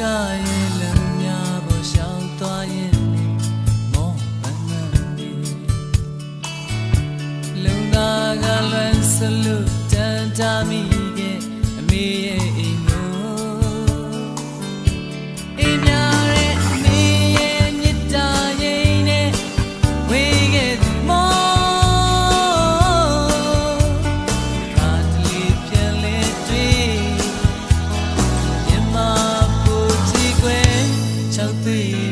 ကရဲ့လမ်းများပေါ်ရှောင်သွားရင်မောပန်းနံလုံနာကလွန်ဆလူတန်တာမီ no thing.